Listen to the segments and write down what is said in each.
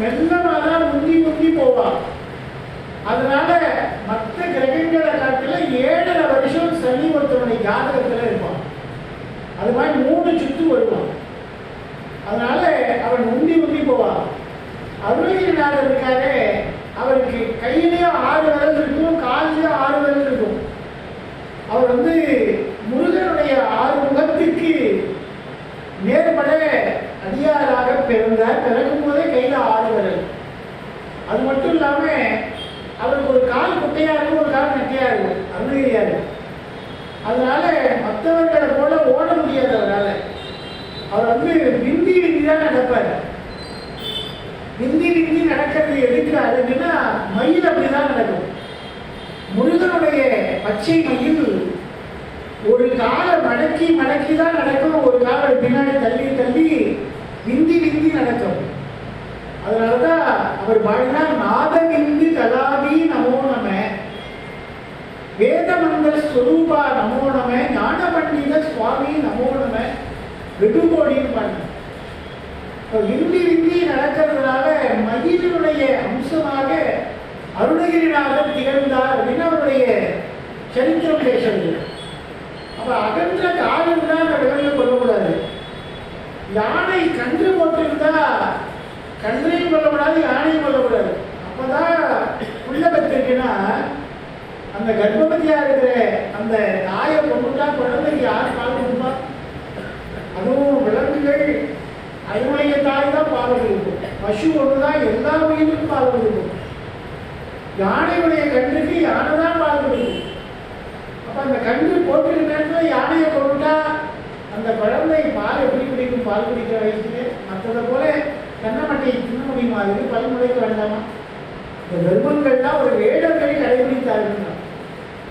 மெல்லமாக தான் முந்தி முந்தி போவான் அதனால மற்ற கிரகங்களை காட்டில ஏழரை வருஷம் சனி ஒருத்தனுடைய ஜாதகத்தில் இருப்பான். அது மாதிரி மூணு சுத்து வருவான். அதனால அவன் முந்தி முந்தி போவான். அருணகிரிநாதர் இருக்காரு அவருக்கு கையிலேயே ஆறு விரல் இருக்கும் காலிலேயே ஆறு விரல் இருக்கும் அவர் வந்து முருகனுடைய ஆறு முகத்திற்கு நேர்பட அடியாராக பிறந்தார் பிறக்கும் போதே கையில் ஆறு விரல் அது மட்டும் இல்லாம அவருக்கு ஒரு கால் குட்டையா இருக்கும் ஒரு கால் நெட்டையா இருக்கும் அருணகிரியா இருக்கும் அதனால மற்றவர்களை போல ஓட முடியாது அவரால் அவர் வந்து விந்தி விந்தி தான் நடப்பார். விந்தி விந்தி நடக்கிறது எதுக்கு? அதுன்னா மயில் அப்படிதான் நடக்கும். முருகனுடைய பச்சை மயில் ஒரு காலை மடக்கி மடக்கி தான் நடக்கும். ஒரு காலை பின்னாடி தள்ளி தள்ளி விந்தி விந்தி நடக்கும். அதனாலதான் அவர் பாடினா நாதவிந்து கலாபி நமோ நம வேதமந்த ஸ்வரூபா நமோ நம ஞான பண்டித சுவாமி நமோ நம வெகுகோடின்னு பாடினார் விரும்பி விந்தி நடக்கிறதுனால மயிலினுடைய அம்சமாக அருணகிரிநாதர் திகழ்ந்தார் அப்படின்னு அவருடைய சரித்திரம் பேசுறது. அப்ப அகன்ற காலம் தான் அந்த விலங்கு கொள்ளக்கூடாது யானை கன்று போட்டிருந்தா கன்றையும் கொள்ளக்கூடாது யானையும் கொல்லக்கூடாது. அப்பதான் உள்ள பெற்றிருக்குன்னா அந்த கர்ப்பவதியாக இருக்கிற அந்த தாயம் கொண்டுட்டா குழந்தைக்கு யார் பால் கொடுப்பா அதுவும் விலங்குகள் அதனுடைய தாய் தான் பால் கொடுக்கும் பசு ஒன்றுதான் எல்லா உயிருக்கும் பால் கொடுக்கும் யானையுடைய கன்றுக்கு யானை தான் பால் கொடுக்கும் அப்ப அந்த கன்று போட்டுக்கிற நேரத்தில் யானையை கொண்டுட்டா அந்த குழந்தை பால் எப்படி குடிக்கும்? பால் குடிக்கிற வயசுல மற்றதை போல கண்ணமட்டையை தின்ன முடியுமா அதுக்கு பல் முளைக்க வேண்டாமா? இந்த தர்மங்கள்லாம் ஒரு வேடங்களை கடைபிடித்தார்கள்.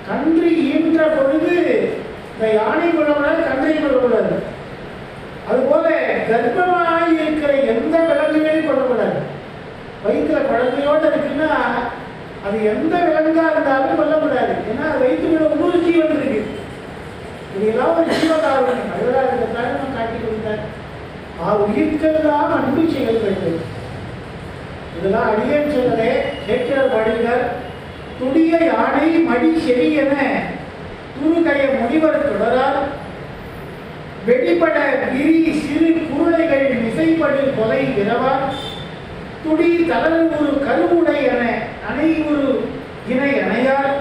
கன்று ஈன்ற பொழுது இந்த யானை கொள்ளக்கூடாது கன்றை கொள்ளக்கூடாது. அதுபோல கர்ப்பமாய் இருக்கிற எந்த விலங்குகளையும் கொள்ளக்கூடாது வயிற்றுல குழந்தையோட இருக்குன்னா அது எந்த விலங்கா இருந்தாலும் கொல்லக்கூடாது ஏன்னா அது வயிற்றுக்குள்ள இன்னொரு ஜீவன் இருக்கு இதெல்லாம் ஒரு ஜீவகாரணம் அதுதான் இந்த காட்டி கொடுத்தார் ஆ உயிர்க்கெல்லாம் அன்பு செயல் வேண்டும். இதெல்லாம் அடியேன் சொன்னதே கேட்கிற வடிவர் துடிய யானை மடி செடி என துருகைய முனிவர் தொடரால் வெடிபட விரி சிறு குருளைகள் மிசைப்படு கொலை விரவார். துடி தளர் ஒரு கருவுடை என அணை ஒரு இணை அணையார்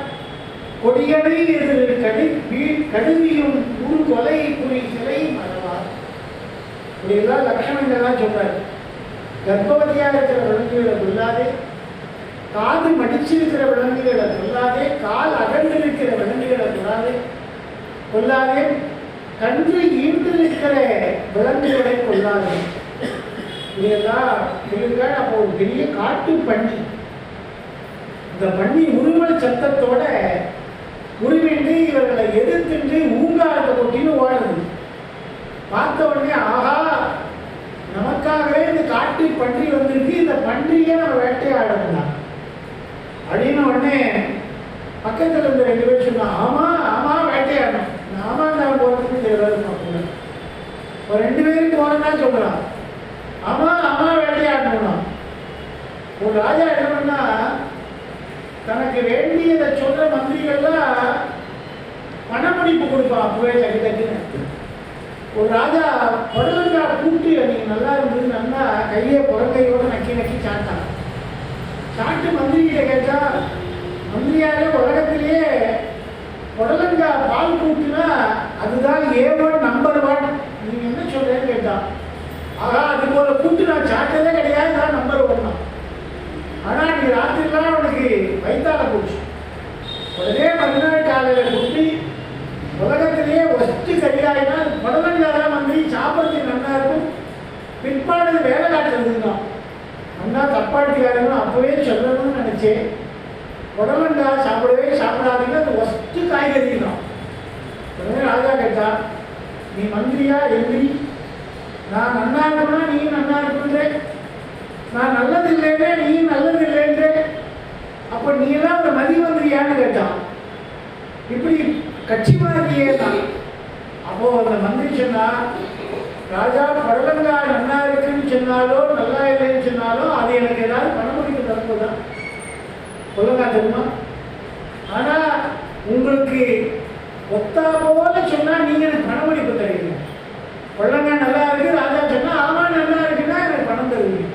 கொடியடை எதிர் கடி வீ- கடுவியும் உரு கொலை குறி சிலை மறவார் இப்படியெல்லாம் லட்சணங்கள்லாம் சொல்றாரு கர்ப்பவதியாக இருக்கிற விலங்குகளை கொல்லாதே. காது மடிச்சிருக்கிற விலங்குகளை கொல்லாதே. கால் அகன்றிருக்கிற விலங்குகளை கொல்லாதே. கொல்லாதே. கன்று ஈன்றிருக்கிற விலங்குகளை கொள்ளாதே இதெல்லாம் சொல்லுங்க அப்போ ஒரு பெரிய காட்டு பண்ணி இந்த பண்ணி உருவல் சத்தத்தோட உருவிண்டு இவர்களை எதிர்த்துட்டு ஊங்காரத்தை கொட்டின்னு ஓடுது. பார்த்த உடனே ஆஹா நமக்காகவே இந்த காட்டு பன்றி வந்திருக்கு. இந்த பன்றியை நம்ம வேட்டையாடணும் அப்படின்னு உடனே பக்கத்தில் இருந்த ரெண்டு பேர் சொன்னா ஆமா ஆமா வேட்டையாடணும். ஆமா நான் போறதுக்கு தெரியாது ஒரு ரெண்டு பேரும் போறதா சொல்றான் ஆமா ஆமா வேட்டையாடணும் ஒரு ராஜா என்ன பண்ணா தனக்கு வேண்டியதை சொல்ற மந்திரிகள்லாம் பணமடிப்பு கொடுப்பான் அப்பவே டக்கு டக்குன்னு ஒரு ராஜா புடலங்கா கூட்டு அன்னைக்கு நல்லா இருந்தது நல்லா கையை புறக்கையோட நக்கி நக்கி சாட்டான் சாட்டு மந்திரிகிட்ட கேட்டா மந்திரியாரே உலகத்திலேயே புடலங்கா பால் கூட்டுனா அதுதான் ஏ ஒன் நம்பர் ஒன். நீங்க என்ன சொல்றேன்னு கேட்டான் ஆகா அது போல கூட்டு நான் சாட்டதே கிடையாது தான் நம்பர் ஒன் தான் ஆனா நீ ராத்திரிலாம் உனக்கு வயிற்றால போச்சு உடனே மறுநாள் காலையில குட்டி உலகத்திலேயே ஒஸ்ட் கரியாயினா புடலங்காதான் மந்திரி சாப்பிட்றதுக்கு நல்லா இருக்கும் பிற்பாடு இது வேலை காட்டுறது தான் அண்ணா தப்பாட்டிக்காரங்க அப்பவே சொல்லணும்னு நினைச்சேன் புடலங்கா சாப்பிடவே சாப்பிடாதீங்க அது ஒஸ்ட் காய்கறி தான் உடனே ராஜா கேட்டா நீ மந்திரியா எந்திரி நான் நல்லா இருக்கணும்னா நீ நல்லா இருக்குன்றே நான் நல்லது இல்லைன்றே நீ நல்லது இல்லைன்றே அப்போ நீ எல்லாம் ஒரு மதி மந்திரியான்னு கேட்டான் இப்படி கட்சி மாதிரியே தான். அப்போ அந்த மந்திரி சொன்னா ராஜா பழங்கா நல்லா இருக்குன்னு சொன்னாலோ நல்லா இல்லைன்னு சொன்னாலோ அது எனக்கு ஏதாவது பணமுடிக்க தரப்போதான் சொல்லுங்க தெரியுமா? ஆனா உங்களுக்கு ஒத்தா போல சொன்னா நீங்க எனக்கு பணமளிப்பு தருவீங்க. பழங்கா நல்லா இருக்கு ராஜா சொன்னா அவன் நல்லா இருக்குன்னா எனக்கு பணம் தருவீங்க.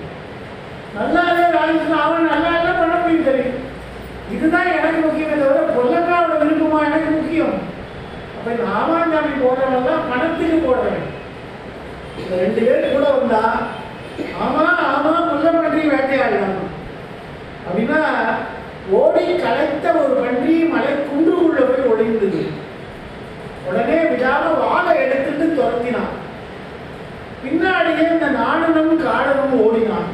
நல்லா இருக்கு ராஜா சொன்னா அவன் நல்லா இல்லை பணம் போய் தருவீங்க. இதுதான் எனக்கு முக்கியமே தவிர பொல்லங்காவோட விருப்பமா எனக்கு முக்கியம். அப்போ இந்த ஆமாஞ்சாமி போடுறவங்க தான் பணத்துக்கு போடுறேன் இந்த ரெண்டு பேர் கூட வந்தா ஆமா ஆமா முல்லை பன்றி வேட்டையாடலாம் அப்படின்னா ஓடி கலைத்த ஒரு பன்றி மலை குன்றுக்குள்ள போய் ஒளிந்தது உடனே விடாம வாழை எடுத்துட்டு துரத்தினான் பின்னாடியே இந்த நாடனும் காடனும் ஓடினான்.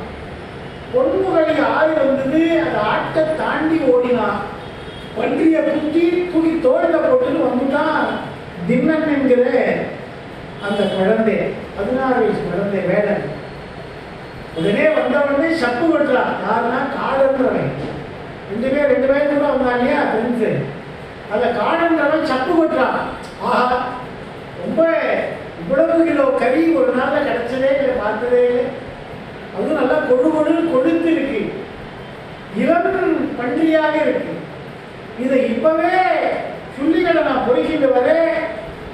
பொன்முகலி ஆறு வந்தது அந்த ஆட்டை தாண்டி ஓடினான். பன்றிய குத்தி துணி தோல்ல போட்டுன்னு வந்துட்டான் திண்ணன் என்கிற அந்த குழந்தை பதினாறு வயசு குழந்தை வேடன். உடனே வந்த உடனே சப்பு வெட்டுறான் யாருன்னா காடுன்றவன் ரெண்டு பேர் ரெண்டு பேரும் கூட வந்தான் இல்லையா ஃப்ரெண்ட்ஸு அந்த காடன்றவன் சப்பு வெட்டுறான் ஆஹா ரொம்ப இவ்வளவு கிலோ கறி ஒரு நாளில் கிடச்சதே இல்லை பார்த்ததே இல்லை. அதுவும் நல்லா கொழு கொழு கொழுத்து இருக்கு. இளம் பன்றியாக இருக்கு. இதை இப்பவே சுள்ளிகளை நான் பொறுக்கிட்டு வரேன்.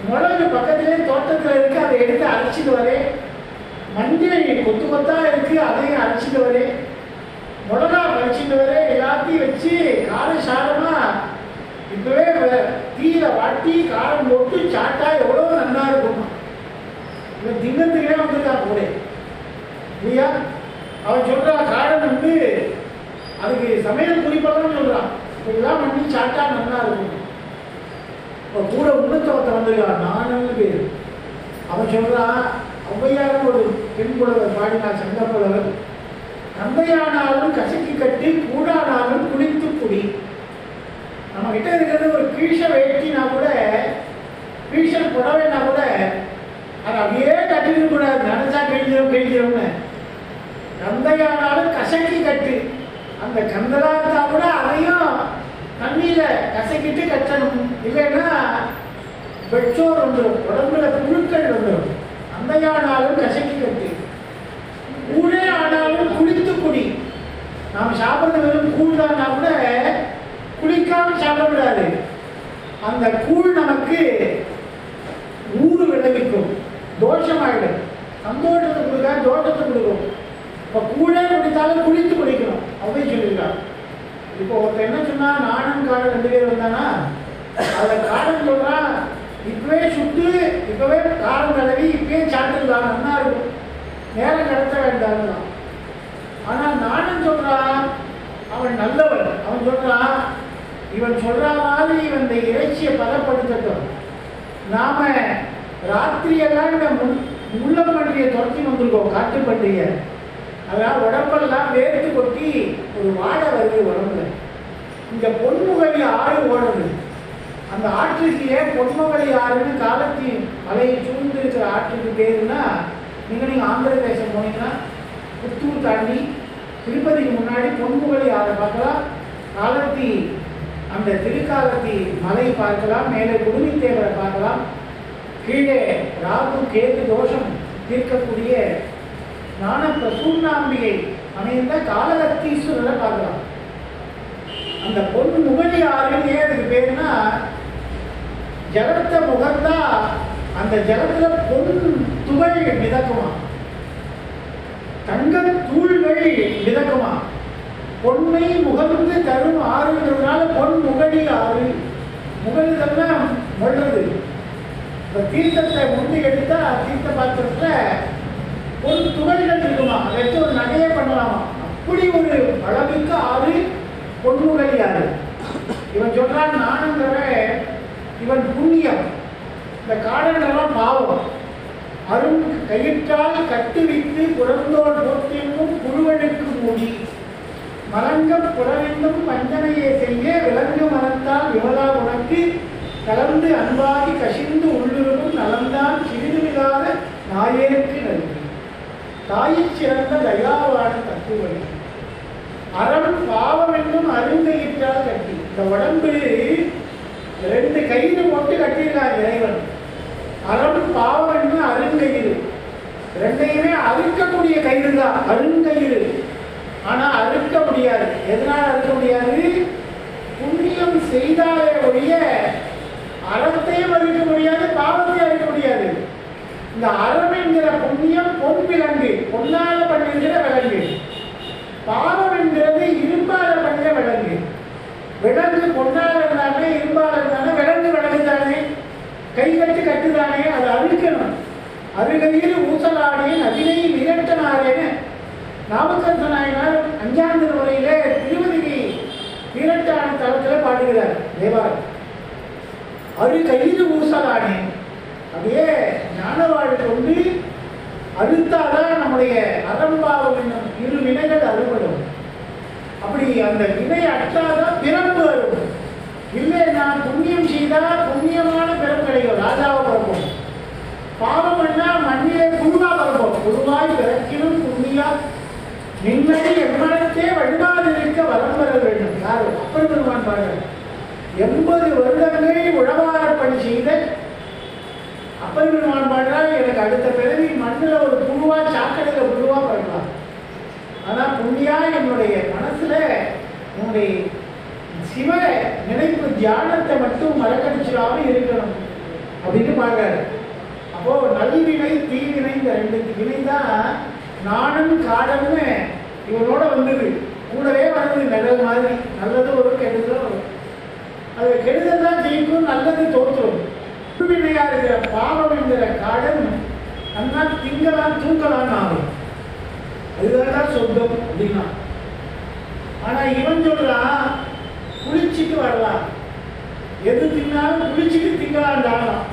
மிளகு பக்கத்திலே தோட்டத்தில் இருக்கு அதை எடுத்து அரைச்சிட்டு வரேன். மஞ்சள் கொத்து கொத்தா இருக்கு அதையும் அரைச்சிட்டு வரேன். மிளகா பறிச்சிட்டு வரேன். எல்லாத்தையும் வச்சு காரசாரமா இப்பவே தீயில வாட்டி காரம் போட்டு சாட்டா எவ்வளவு நல்லா இருக்குமா இவன் திங்கத்துக்கே வந்துருக்கான் கூட. இல்லையா? அவன் சொல்றா காடன் வந்து அதுக்கு சமையல் குறிப்பெல்லாம் சொல்றான் இதெல்லாம் பண்ணி சாட்டா நல்லா இருக்கும். இப்போ கூட உண்ணத்தவத்தை வந்திருக்கான் நானும் பேர். அவன் சொல்றான் ஔவையாரும் ஒரு பெண் புலவர் பாடினார் சங்க புலவர். தந்தையானாலும் கசக்கி கட்டி கூடானாலும் குளித்து குடி. நம்ம கிட்ட இருக்கிறது ஒரு கீழ வேட்டினா கூட கீழ புடவைனா கூட அது அப்படியே கட்டிக்க கூடாது. நினைச்சா கிழிஞ்சிரும் கிழிஞ்சிரும்னு கந்தையானாலும் கசக்கி கட்டு. அந்த கந்தலா இருந்தா கூட அதையும் தண்ணியில கசக்கிட்டு கட்டணும். இல்லைன்னா பெற்றோர் வந்துடும் உடம்புல புழுக்கள் வந்துடும் அந்தையானாலும் கசக்கி கட்டு. கூழே ஆனாலும் குளித்து குடி. நாம் சாப்பிட்றது வெறும் கூழ் தான்னா கூட குளிக்காம சாப்பிடக்கூடாது. அந்த கூழ் நமக்கு ஊறு விளைவிக்கும். தோஷமாயிடும். சந்தோஷத்தை கொடுக்க தோஷத்தை கொடுக்கும். இப்போ கூழே குடித்தாலும் குளித்து குடிக்கணும். அப்படின்னு சொல்லியிருக்காங்க இப்போ ஒருத்தர் என்ன சொன்னால் நானும் காடன் ரெண்டு பேர் வந்தானா அதில் காடன் சொல்கிறான் இப்பவே சுட்டு இப்பவே காரம் தடவி இப்பவே சாப்பிட்டுக்கலாம். நல்லா இருக்கும். நேரம் கடத்த வேண்டாம் ஆனால் நானும் சொல்கிறான் அவன் நல்லவன். அவன் சொல்கிறான் இவன் சொல்கிற மாதிரி இவன் இந்த இறைச்சியை பதப்படுத்தட்டும். நாம ராத்திரியெல்லாம் நம்ம முள் முள்ளம் பன்றியை துரத்தி வந்திருக்கோம் காட்டு பன்றியை அதனால் உடம்பெல்லாம் வேர்த்து கொட்டி ஒரு வாடை வருது உடம்புல. இந்த பொன்முகலி ஆறு ஓடுது. அந்த ஆற்றுக்கே ஏன் பொன்முகலி ஆறுன்னு காலத்தின் மலையை சூழ்ந்து இருக்கிற ஆற்றுக்கு பேருன்னா நீங்கள் நீங்கள் ஆந்திர தேசம் போனீங்கன்னா புத்தூர் தாண்டி திருப்பதிக்கு முன்னாடி பொன்முகலி ஆறு பார்க்கலாம். காலத்தி அந்த திருக்காலத்தி மலை பார்க்கலாம். மேலே குடுமித்தேவரை பார்க்கலாம். கீழே ராகு கேது தோஷம் தீர்க்கக்கூடிய ஞான பிரசூர்ணாம்பிகை அமைந்த காலகத்தீஸ்வரரை பார்க்கலாம். அந்த பொன் முகலி ஆறுன்னு ஏன் அதுக்கு பேருனா ஜலத்தை முகர்ந்தா அந்த ஜலத்துல பொன் துகள் மிதக்குமா? தங்க தூள்கள் மிதக்குமா? பொன்னை முகர்ந்து தரும் ஆறுங்கிறதுனால பொன் முகடி ஆறு. முகழ்தெல்லாம் மொழ்றது இப்போ தீர்த்தத்தை முந்தி எடுத்தால் தீர்த்த பாத்திரத்தில் ஒரு துகள்கள் இருக்குமா? அதை வச்சு ஒரு நகையே பண்ணலாமா? அப்படி ஒரு அளவுக்கு ஆறு பொன்முகலி ஆறு. இவன் சொல்கிறான் நானுங்கிறவன் இவன் புண்ணியம். இந்த காடனெல்லாம் பாவம். அரும் கயிற்றால் கட்டுவித்து புறந்தோர் போற்றியும் புழுவனுக்கு மூடி. மலங்க புறவிந்தும் வஞ்சனையை செய்ய விலங்கு மனத்தால் விமலா உனக்கு கலந்து அன்பாகி கசிந்து உள்ளுருவும் நலந்தான் சிறிதுமில்லாத நாயேற்கு நன்றி. தாயை சிறந்த தயாவான தத்துவம். அறம் பாவம் என்றும் அருங்கயிற்றால் கட்டி. இந்த உடம்பு ரெண்டு கயிறு போட்டு கட்டியிருக்கார் இறைவன். அறம் பாவம் என்னும் அருங்கயிறு அறுக்கக்கூடிய கயிறு தான் அருங்கயிறு ஆனால் அறுக்க முடியாது. எதனால் அறுக்க முடியாது? புண்ணியம் செய்தாலே ஒழிய அறத்தையும் அறிக்க முடியாது பாவத்தையும் அறிக்க முடியாது. இந்த அறம் என்கிற புண்ணியம் பொன் விலங்கு பொன்னால பண்ணுகிற விலங்கு. பாவம் என்கிறது இரும்பால பண்ணுற விலங்கு. விலங்கு பொன்னால இருந்தாலே இரும்பால இருந்தாலே விலங்கு விலங்கு தானே கை கட்டு கட்டுதானே? அதை அறுக்கணும். அருகையில் ஊசலாடிய நதினை விரட்டனாரேன்னு நாமக்கல் நாயனார் அஞ்சாம் திருமுறையிலே திருவதிகை விரட்டான தளத்தில் பாடுகிறார் தேவார் அரு கையில் ஊசலானே அப்படியே ஞானவாழ் கொண்டு அறுத்தாதான் நம்முடைய அறம்பாவம் என்னும் இரு வினைகள் அறுபடும். அப்படி அந்த வினை அற்றாதான் பிறப்பு வரும் இல்லை நான் புண்ணியம் செய்தால் புண்ணியமான பிறப்பு கிடைக்கும் ராஜாவை பிறப்போம் பாவம் பண்ணா மண்ணிலே புழுவா பிறப்போம் புழுவாய் பிறக்கினும் புண்ணியா நிம்மதி எம்மனத்தே வழிபாதிருக்க வரம் பெற வேண்டும் யாரு அப்படி பெருமான் பாருங்கள் முப்பது வருடங்கள் உழவார பணி செய்த அப்பர் பெருமான் பாடுறார் எனக்கு அடுத்த பிறவி மண்ணில் ஒரு புழுவா சாக்கடையில் புழுவா பண்ணலாம் ஆனால் புண்ணியா என்னுடைய மனசுல உன்னுடைய சிவ நினைப்பு தியானத்தை மட்டும் மறக்கடிச்சிடாம இருக்கணும் அப்படின்னு பாடுறாரு. அப்போ நல்வினை தீவினை இந்த ரெண்டு வினை தான் நானும் காடம்னு இவனோட வந்தது. கூடவே வந்தது நல்லது மாதிரி. நல்லதும் ஒரு கெடுதல் அது கெடுதல் தான் ஜெயிக்கும் நல்லது தோற்றும் வினையா இருக்கிற பாவம் என்கிற காடன் அண்ணா திங்கலாம் தூங்கலாம் ஆகும். அதுதான் சொந்தம் அப்படின்னா. ஆனா இவன் சொல்றான் குளிச்சுட்டு வரலாம் எது தின்னாலும் குளிச்சுட்டு திங்கலாண்டாலாம்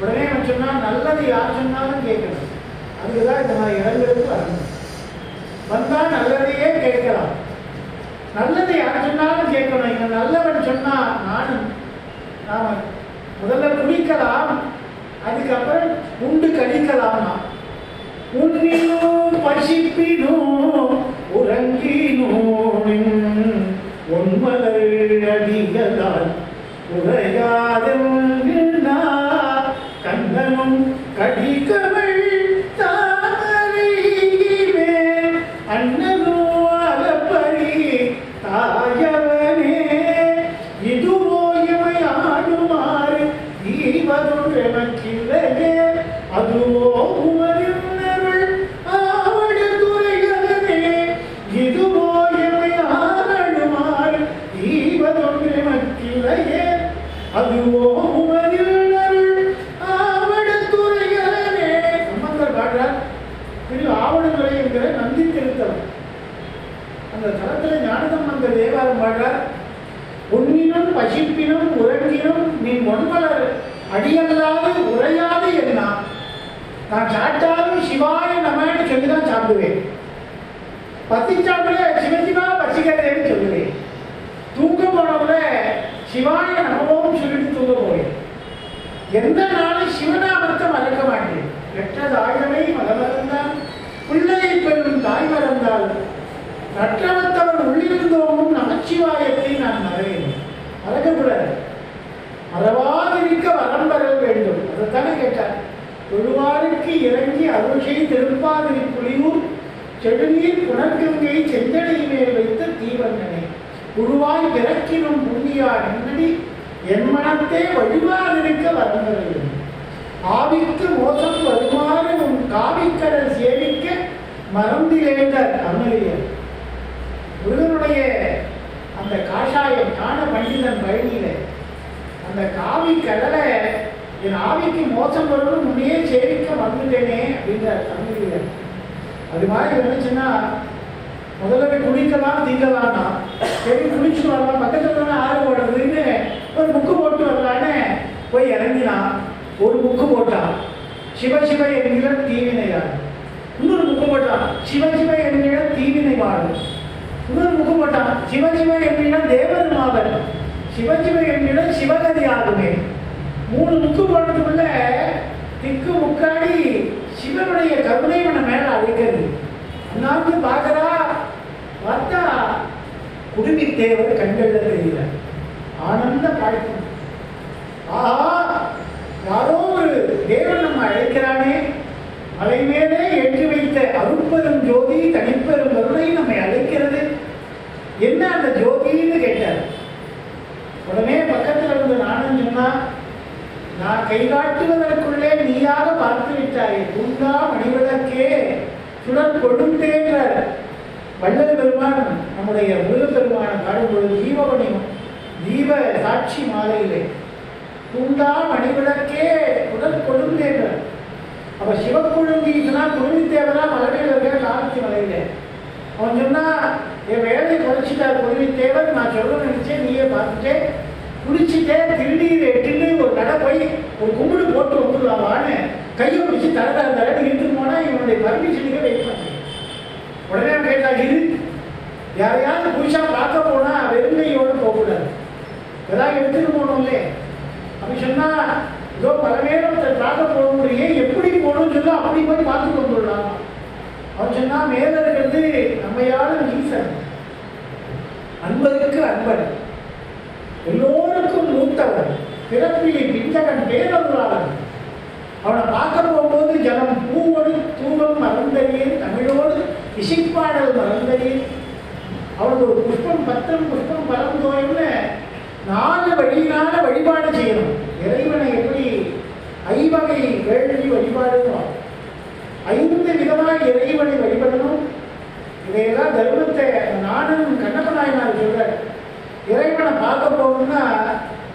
உடனே அவன் சொன்னா நல்லது யார் சொன்னாலும் கேட்கணும் அதுக்குதான் இந்த மாதிரி இடங்களுக்கு வரணும். வந்தா நல்லதையே கேட்கலாம். நல்லதை யார் சொன்னாலும் கேட்கணும். இங்கே நல்லவன் சொன்னால் நானும் நாம் முதல்ல குளிக்கலாம் அதுக்கப்புறம் உண்டு கழிக்கலாமா உன்னினோ பசிப்பினோ சொல்லி தான் சிவசிவா பசிக்கிறேன்னு சொல்லுவேன். தூங்க போனவங்கள சிவாய நமவோம் சொல்லிட்டு தூங்க போவேன். எந்த செடுநீர் புனர்கங்கை மேல் வைத்த தீவந்தனை. புழுவாய் பிறக்கினும் புண்ணியா என்னடி? என் மனத்தே வழிவாதிருக்க வந்தது ஆவிக்கு மோசம் வருமாறு உன் காவிக்கடல் சேவிக்க மறந்திலேண்டர் அமரியர் முருகனுடைய அந்த காஷாயம் ஞான பண்டிதன் பழனியில அந்த காவி கடலை என் ஆவிக்கு மோசம் வரும்னு முன்னே சேவிக்க வந்துட்டேனே அப்படின்றார் அருணகிரியர் அது மாதிரி இருந்துச்சுன்னா முதல்ல போய் குளிக்கலாம் திங்கலாம்னா. சரி குளிச்சு வரலாம். பக்கத்துல தானே ஆறு ஓடுறதுன்னு ஒரு புக்கு போட்டு வரலான்னு போய் இறங்கினான். ஒரு புக்கு போட்டான். சிவ சிவ என்கிற தீவினையார் இன்னொரு புக்கு போட்டான். சிவ சிவ என்கிற தீவினை வாழும் இன்னொரு புக்கு போட்டான். சிவ சிவ என்கிற தேவர் மாவன் சிவ சிவ என்கிற சிவகதி ஆகுமே. மூணு புக்கு போடுறதுக்குள்ள திக்கு முக்காடி சிவனுடைய கருணை இவனை மேல அழைக்கிறது அண்ணாந்து பார்க்கறா? பார்த்தா குடுமி தேவர் கண்கள்ல தெரியல ஆனந்த பாழ்ப்பு ஆஹா யாரோ ஒரு தேவன் நம்ம அழைக்கிறானே. மலை மேலே ஏற்றி வைத்த ஜோதி தனிப்பெரும் கருணை நம்மை அழைக்கிறது. என்ன அந்த ஜோதின்னு கேட்டார். உடனே பக்கத்தில் இருந்து நானும் சொன்னா நான் கை காட்டுவதற்குள்ளே நீயாக பார்த்து விட்டாயே துண்டா மணிவிளக்கே சுடர் கொடுத்தேன்றார் வள்ளல் பெருமான் நம்முடைய முருகப்பெருமான பாடும்பொழுது ஜீவவணியம் ஜீவ சாட்சி மாலையிலே துண்டா மணிவிளக்கே உடல் கொடுத்தேன்றார் அப்ப சிவக்குழுந்தீசனா குருவித்தேவனா மலையில் இருக்க காலத்தி மலையில. அவன் சொன்னா என் வேலையை குறைச்சிட்டார் குருவித்தேவன் நான் சொல்ல நினைச்சேன் நீயே பார்த்துட்டே குளிச்சுட்டே திருநீர் எட்டுன்னு ஒரு கடை போய் ஒரு கும்பிடு போட்டு வந்துடலாமான்னு கையை பிடிச்சி தரதா தரன்னு இழுத்து போனா இவனுடைய பர்மிஷனுக்கு வெயிட் பண்ணேன் யாரையாவது புதுசா பார்க்க போனா வெறுங்கையோடு போகக்கூடாது. ஏதாவது எடுத்துட்டு போகணும்லே. அப்படி சொன்னா இதோ பல நேரம் பார்க்க போக முடியும் எப்படி போகணும்னு சொல்லி அப்படி போய் பார்த்து வந்துடலாம். அவன் சொன்னா மேல இருக்கிறது நம்மையாலும் ஈசன் அன்பருக்கு அன்பன் எல்லோருக்கும் மூத்தவன் பிறப்பிலே பிஞ்சகன் பேரவராளன் அவனை பார்க்க போகும்போது ஜனம் பூவோடு தூவம் மறந்தறியேன் இசைப்பாடல் மறந்தறியேன் அவனுக்கு ஒரு புஷ்பம் பத்தம் புஷ்பம் பரந்தோயம்னு நாலு வழியினால வழிபாடு செய்யணும். இறைவனை எப்படி ஐவகை வேள்வி வழிபாடுகிறோம் ஐந்து விதமாக இறைவன் வழிபடணும் இதையெல்லாம் தர்மத்தை நானும் கண்ணப்ப நாயனார் சொல்றார் இறைவனை பார்க்க போகணும்னா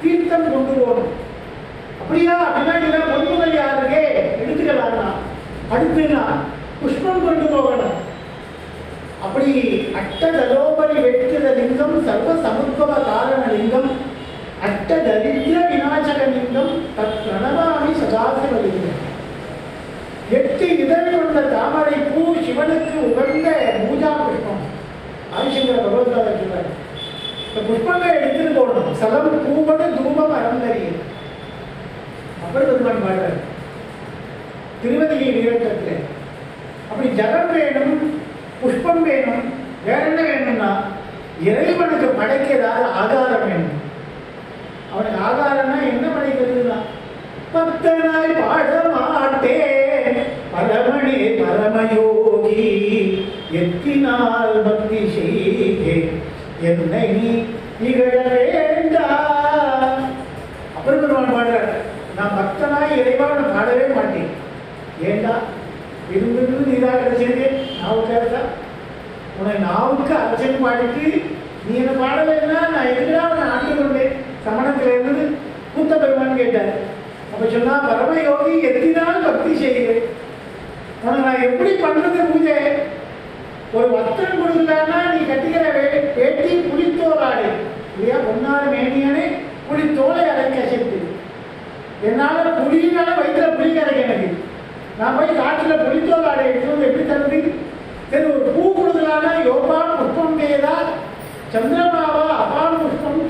தீர்த்தம் கொண்டு போகணும் அப்படியா அப்படின்னா இதெல்லாம் பொன்முதல் யாருக்கே எடுத்துக்கலாம் அடுத்துனா புஷ்பம் கொண்டு போகணும் அப்படி அட்டதலோபரி வெட்டுத லிங்கம் சர்வ சமுத்பவ காரண லிங்கம் அட்ட தரித்திர விநாசக லிங்கம் தத் பிரணவாமி சதாசிவ லிங்கம் எட்டு இதழ் கொண்ட தாமரை பூ சிவனுக்கு உகந்த பூஜா புஷ்பம் ஆதிசங்கர பகவத்பாதர் சொல்றார் இந்த புஷ்பங்களை எடுத்துட்டு போகணும் சலம் பூவடு தூபம் அறந்தறியும் அப்படி பெருமான் பாடுறார். திருவதிகை நீரட்டத்தில் அப்படி ஜலம் வேணும் புஷ்பம் வேணும் வேற என்ன வேணும்னா இறைவனுக்கு படைக்க ஆதாரம் வேணும். அவனுக்கு ஆதாரம்னா என்ன படைக்கிறதுனா பக்தனாய் பாட மாட்டேன். பரமணி பரமயோகி எத்தினால் பக்தி செய்தே என்னை நிகழ வேண்டாம் அப்புறம் பெருமான் பாடுறார் நான் பக்தனாய் இறைவான பாடவே மாட்டேன். ஏண்டா? இருந்து நீதான் கிடைச்சிருக்கு நாவுக்கு அரைச்சா உன்னை நாவுக்கு அரைச்சல் பாடிட்டு நீ என்ன பாடலைன்னா நான் எதுக்காக உன்னை ஆண்டு கொண்டேன். சமணத்தில் இருந்தது கூத்த பெருமான் கேட்டார். அப்ப சொன்னா பரமயோகி எத்தினால் பக்தி செய்கிறேன்? உனக்கு நான் எப்படி பண்றது பூஜை? ஒரு வஸ்திரம் கொடுக்கலன்னா நீ கட்டிக்கிற வே- வேட்டி புளித்தோலாடு. இல்லையா? பொன்னாறு மேனியனே புளித்தோலை அடைக்க சேர்த்து என்னால் புளியினால வயிற்றுல புளி கிடைக்க எனக்கு. நான் போய் காட்டுல புளித்தோல் ஆடை எடுத்து வந்து எப்படி தருவி சரி ஒரு பூ கொடுக்கலான்னா யோபான் புஷ்பம் வேதா சந்திரமாவா அபான் புஷ்பம்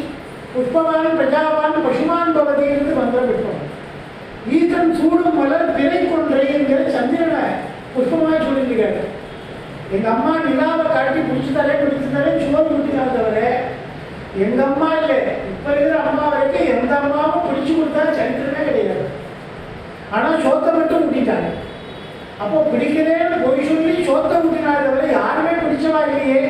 புஷ்பவான் பிரஜாவான் பசுமான் பவதி என்று மந்திர புஷ்பம் ஈசன் சூடும் மலர் திரை கொன்றை என்கிற சந்திரனை புஷ்பமாக சொல்லியிருக்காரு எங்க அம்மா நிலாவை காட்டி பிடிச்சி பிடிச்சதாலே பிடிச்சி தரேன் சோறு ஊட்டினா தவிர எங்க அம்மா இல்லை. இப்ப இருக்கிற அம்மா வரைக்கும் எந்த அம்மாவும் பிடிச்சு கொடுத்தா சரித்திரமே கிடையாது. ஆனா சோத்தை மட்டும் ஊட்டிட்டாங்க. அப்போ பிடிக்கிறேன்னு பொய் சொல்லி சோத்தை ஊட்டினா தவிர யாருமே பிடிச்சவா இல்லையே?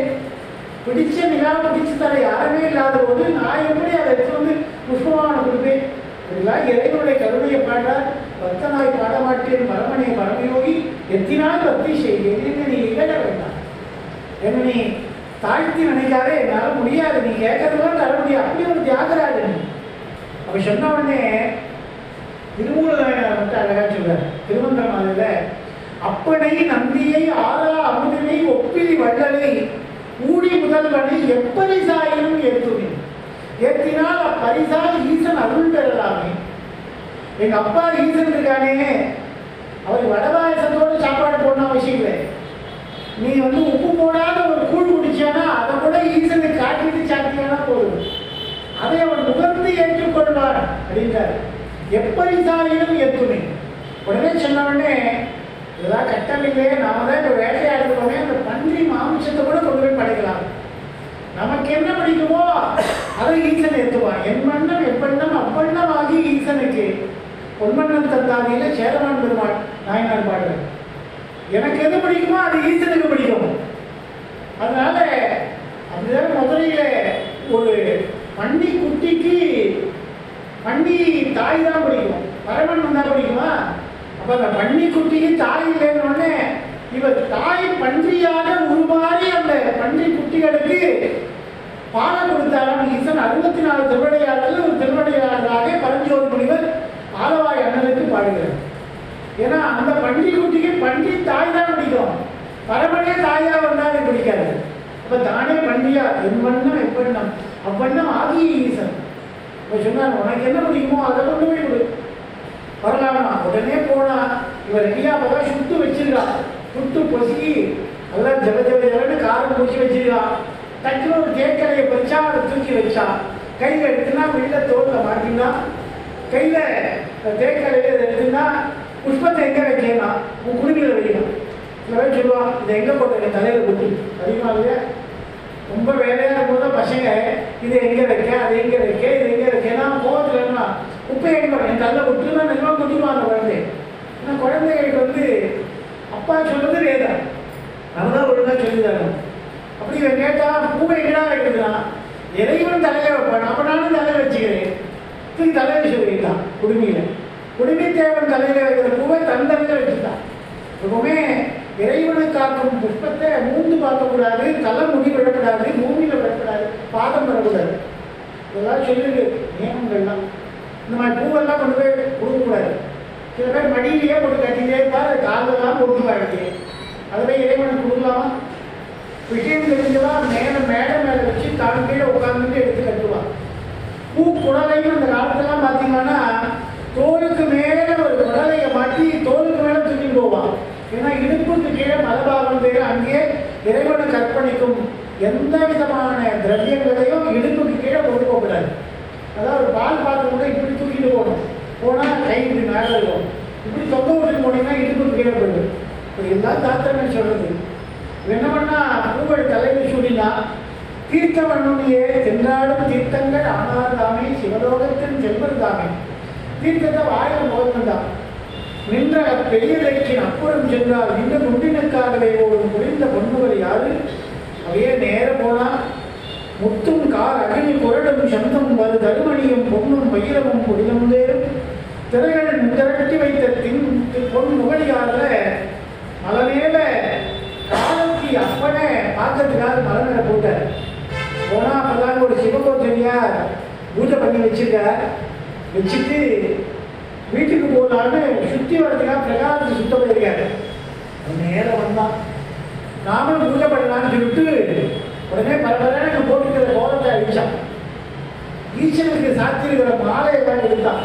பிடிச்ச நிலாவை பிடிச்சு தர யாருமே இல்லாத போது நான் எப்படி அதை எடுத்து வந்து புஷ்பமான கொடுப்பேன்? இதெல்லாம் இறைவனுடைய கருணையை பாடார் பக்தனாய் பாட மாட்டேன் பரமனை பரமயோகி எத்தினால் பக்தி செய்கிறேன் என்று நீ இகழ வேண்டாம். என்ன தாழ்த்தி நினைக்காதே என்னால் முடியாது நீ கேட்கறதுலாம் தர முடியாது அப்படி ஒரு தியாகராஜன் அப்ப சொன்ன உடனே திருமூலர் மட்டும் அழகா சொல்றார். திருமந்திர மாதிரில அப்பனை நந்தியை ஆறா அமுதினை ஒப்பிலி வள்ளலை ஊடி முதல்வனை எப்பரிசாயினும் ஏற்றுவேன். ஏற்றினால் அப்பரிசால் ஈசன் அருள் பெறலாமே. எங்க அப்பா ஈசன் இருக்கானே. அவர் வடபாயசத்தோடு சாப்பாடு போடணும் அவசியம் இல்லை. நீ வந்து உப்பு போடாத ஒரு கூழ் குடிச்சானா அதை கூட ஈசனுக்கு காட்டிட்டு சாத்தியானா போதும். அதை அவன் நுகர்ந்து ஏற்றுக்கொள்வார் அப்படின்றார். எப்பரிசாயினும் ஏற்றுமே. உடனே சொன்ன உடனே இதெல்லாம் கட்டமில்லையே நாம தான் இப்போ வேட்டையாடுறோமே அந்த பன்றி மாமிசத்தை கூட கொண்டு போய் படைக்கலாம். நமக்கு என்ன பிடிக்குமோ அதை ஈசன் ஏற்றுவான் என் மன்னம் எப்பண்ணம் அப்பண்ணம் ஆகி ஈசனுக்கு பொன்மன்னன் தந்தாதியில் சேரமான் பெருமாள் நாயனார் பாடுறார் எனக்கு எது பிடிக்குமோ அது ஈசனுக்கு பிடிக்கும். அதனால அப்படிதான் மதுரையில் ஒரு பண்டி குட்டிக்கு பண்டி தாய் தான் பிடிக்கும். பரமன் வந்தால் பிடிக்குமா? அப்போ அந்த பன்னி குட்டிக்கு தாய் இல்லைன்னு இவர் தாய் பன்றியாக உருமாறி அந்த பன்றி குட்டிகளுக்கு பாடம் கொடுத்தாலும் ஈசன். அறுபத்தி நாலு திருவடையாளர்கள் ஒரு திருவடையாளராக பரஞ்சோதி முனிவர் ஆலவாய் அண்ணனுக்கு பாடுகிறார் ஏன்னா அந்த பன்றி பண்டி தாய் தான் பிடிக்கும். பரமனே தாயா வந்தாலே பிடிக்காது அப்ப தானே பண்டியா என் வண்ணம் எப்பண்ணம் அவ்வண்ணம் ஆகிய ஈசன். இப்ப சொன்னார் உனக்கு என்ன பிடிக்குமோ அதை கொண்டு போய் கொடு. வரலாமா? உடனே போனா இவர் ரெடியா போக சுத்து வச்சிருக்கா. சுத்து பொசுக்கி அதெல்லாம் ஜப ஜப ஜபன்னு காரம் பூச்சி வச்சிருக்கா. டக்குனு ஒரு கேக்கரையை பறிச்சா அதை தூக்கி வச்சா. கையில் எடுத்துனா வெளியில தோல்ல மாட்டினா கையில தேக்கரையை எடுத்துனா புஷ்பத்தை எங்கே வைக்கலாம் உன் குடும்பியில் வைக்கலாம் சில பேர் சொல்லுவான் இதை எங்கே போட்டு தலையில் குட்டி அதிகமா ரொம்ப வேலையாக இருக்கும்போது பசங்க இது எங்கே வைக்க? அது எங்கே வைக்க? இது எங்கே வைக்கனா கோவத்தில் என்ன உப்பை எங்க என் தள்ள குட்டினா நிஜமாக குட்டிடுவான் அந்த குழந்தை. ஏன்னா குழந்தைகளுக்கு வந்து அப்பா சொல்கிறது வேதம் அதுதான் ஒழுங்காக சொல்லிதாங்க அப்படி இவன் கேட்டால் பூவை எங்கடா வைக்கிறதுனா இறைவன் தலையில வைப்பான். அப்போ நானும் தலையில் வச்சுக்கிறேன். தூக்கி தலையை சொல்லிக்கலாம் குடுமையில். குடுமி தேவன் தலையில் ரொம்ப தன் வச்சுட்டான் எப்பவுமே இறைவனை காக்கும் புஷ்பத்தை மூந்து பார்க்கக்கூடாது தலை முடி விழக்கூடாது பூமியில விழக்கூடாது பாதம் வரக்கூடாது இதெல்லாம் சொல்லிருக்கு நியமங்கள்லாம். இந்த மாதிரி பூவெல்லாம் கொண்டு போய் கொடுக்கக்கூடாது. சில பேர் மடியிலேயே கொண்டு கட்டிலே இருப்பார் காலெல்லாம் கொடுத்து வாங்கி அதை போய் இறைவனுக்கு கொடுக்கலாமா? விஷயம் தெரிஞ்சவா? மேலே மேடை மேலே வச்சு தான் கீழே உட்காந்துட்டு எடுத்து கட்டுவான். பூ குடலையும் அந்த காலத்தெல்லாம் பார்த்தீங்கன்னா தோலுக்கு மேலே ஒரு குடலையை மாட்டி தோலுக்கு மேலே தூக்கிட்டு போவான் ஏன்னா இடுப்புக்கு கீழே மலபாகம் பேர் அங்கே இறைவனை கற்பணிக்கும் எந்த விதமான திரவியங்களையும் இடுப்புக்கு கீழே கொண்டு போகக்கூடாது அதாவது ஒரு பால் பாத்திரம் கூட இப்படி தூக்கிட்டு போகணும். போனால் கை இப்படி மேலே இருக்கும் இப்படி தொங்க விட்டு போனீங்கன்னா இடுப்புக்கு கீழே போயிடும். இப்போ எல்லாம் தாத்திரமே சொல்றது. என்ன பண்ணா பூவல் தலைமை சூடினா தீர்த்தமண்ணுனியே சென்றாடும் தீர்த்தங்கள் ஆனால் தாமே சிவலோகத்தின் செல்வன் தாமே தீர்த்தத்தை வாயில் முகர்ந்தான் நின்ற பெரியதைக்கின் அப்புறம் சென்றால் நின்ற முண்டினுக்காகவே ஓடும் புரிந்த பொண்ணுவர் யாரு? அப்படியே நேர போனா முத்தும் கார் அகினி குரடும் சந்தம் வரு தருமணியும் பொன்னும் பயிரமும் புனிதம் தேரும் திரைகள் திரட்டி வைத்த தின் பொன் முகடியாரில் மலமேல காலத்தி அப்பனே பார்க்கறதுக்காக மலமேல போட்டார். போனா அப்பதான் ஒரு சிவகோச்சரியார் பூஜை பண்ணி வச்சிருக்கார். வச்சுட்டு வீட்டுக்கு போகலான்னு சுத்தி வரதுக்காக பிரகாரத்தை சுத்தம் பண்ணியிருக்காரு. நேரம் வந்தான். நாமளும் பூஜை சொல்லிட்டு உடனே பரபரன்னு போட்டுக்கிற கோலத்தை அடிச்சான். ஈசனுக்கு சாத்திருக்கிற மாலையை தான் எடுத்தான்.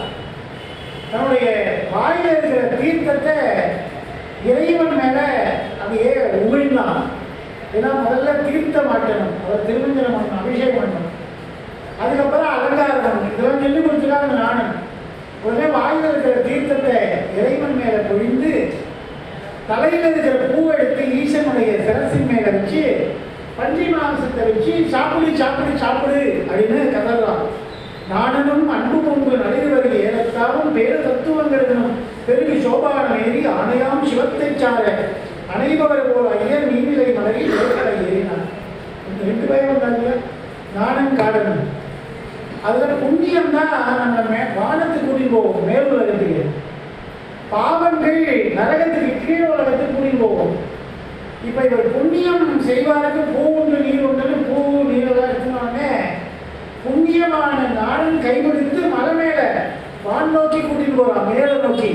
தன்னுடைய வாயில இருக்கிற தீர்த்தத்தை இறைவன் மேலே அப்படியே உமிழ்ந்தான். ஏன்னா முதல்ல தீர்த்த மாட்டணும். அவர் திருமஞ்சனம் பண்ணணும் அபிஷேகம் பண்ணணும். அதுக்கப்புறம் அலங்காரம் பண்ணணும். இதெல்லாம் சொல்லி கொடுத்துருக்காங்க நானும். உடனே வாயில் இருக்கிற தீர்த்தத்தை இறைவன் மேல பொழிந்து தலையில் இருக்கிற பூவை எடுத்து ஈசனுடைய சிரசின் மேல வச்சு பன்றி மாம்சத்தை வச்சு சாப்பிடு சாப்பிடு சாப்பிடு அப்படின்னு கதறான் நாடனும் அன்பு முன்பு நடுவரு ஏலத்தாவும் பேரு தத்துவங்களும் பெருகு சோபானம் ஏறி ஆணையாம் சிவத்தை சார. அனைபவர் போல் ஐயர் நீனிலை மலரி ஏற்கலை ஏறினார். இந்த ரெண்டு பேரும் வந்தாங்க நாடன் காடனும். அதுல புண்ணியம் தான் நம்ம மே வானத்துக்கு கூட்டிட்டு போவோம். மேல் உலகத்துக்கு நரகத்துக்கு கீழ் உலகத்துக்கு கூட்டிட்டு போவோம். இப்ப இவர் புண்ணியம் செய்வாருக்கு பூ ஒன்று நீர் ஒன்று பூ நீரெல்லாம் இருக்குமானே புண்ணியமான நாடன் கைவிடுத்து மலை மேல வான் நோக்கி கூட்டிட்டு போறான் மேல நோக்கி.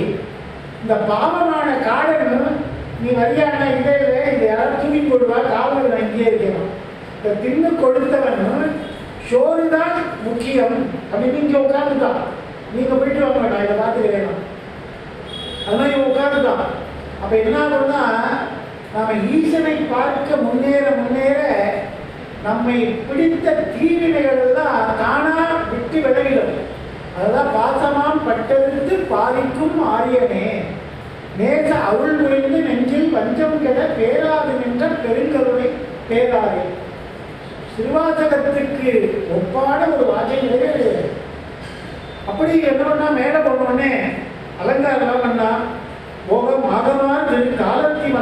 இந்த பாவமான காடன் நீ வரியான இதே இல்லை இதை யாரும் தூக்கி போடுவா? காவல் அங்கேயே இருக்கிறான் இருக்கணும் இந்த தின்னு கொடுத்தவன் ஷோரு தான் முக்கியம். அப்படின்னு இங்கே உட்காந்துட்டான் நீங்க போயிட்டு வாங்க நான் இதை பார்த்துக்கிறேன். அது மாதிரி உட்காந்துட்டான் அப்போ என்ன ஆகும்னா நாம் ஈசனை பார்க்க முன்னேற முன்னேற நம்மை பிடித்த தீவினைகள் எல்லாம் தானா விட்டு விலகிடும். அதுதான் பாசமாம் பட்டெடுத்து பாதிக்கும் ஆரியனே. நேச அருள் புரிந்து நெஞ்சில் பஞ்சம் கெட பேராது நின்ற பெருங்கருணை பேராது. சிறுவாசகத்துக்கு ஒப்பான ஒரு வாக்கியங்களே கிடையாது அப்படி என்ன மேலே போனோடனே அலங்காரம் பண்ணா போகம் ஆகமான காலத்தின்